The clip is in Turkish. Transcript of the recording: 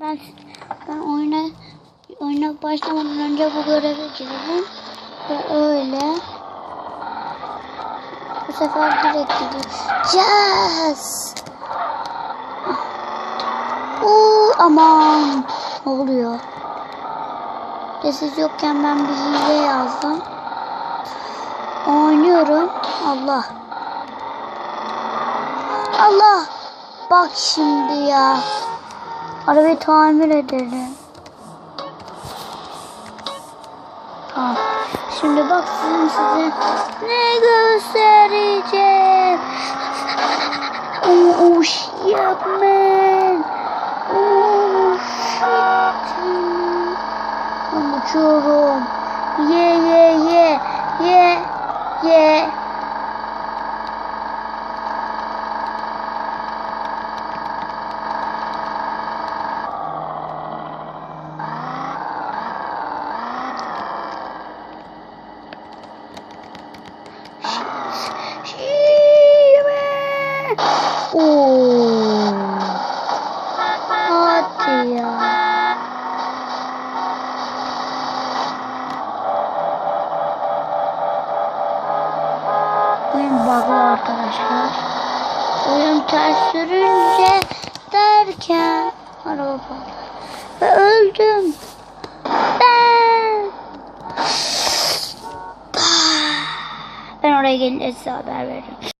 Ben ben oyuna oyuna başlamadan önce bu görevi girdim ve öyle bu sefer direkt gideceğiz. Uuu aman ne oluyor? Sessiz yokken ben bir hile yazdım. Oynuyorum. Allah. Allah. Bak şimdi ya. Arabayı tamir edelim. Tamam. Şimdi bak sizin size ne göstereceğim. Oh, shit man. Oh shit. Ben uçuyorum. Ye ye ye ye ye. Oo. Hadi ya. Oyun arkadaşlar. Oyun ters sürünce derken araba. Ve öldüm. Ben. Ben oraya gelince size haber veririm.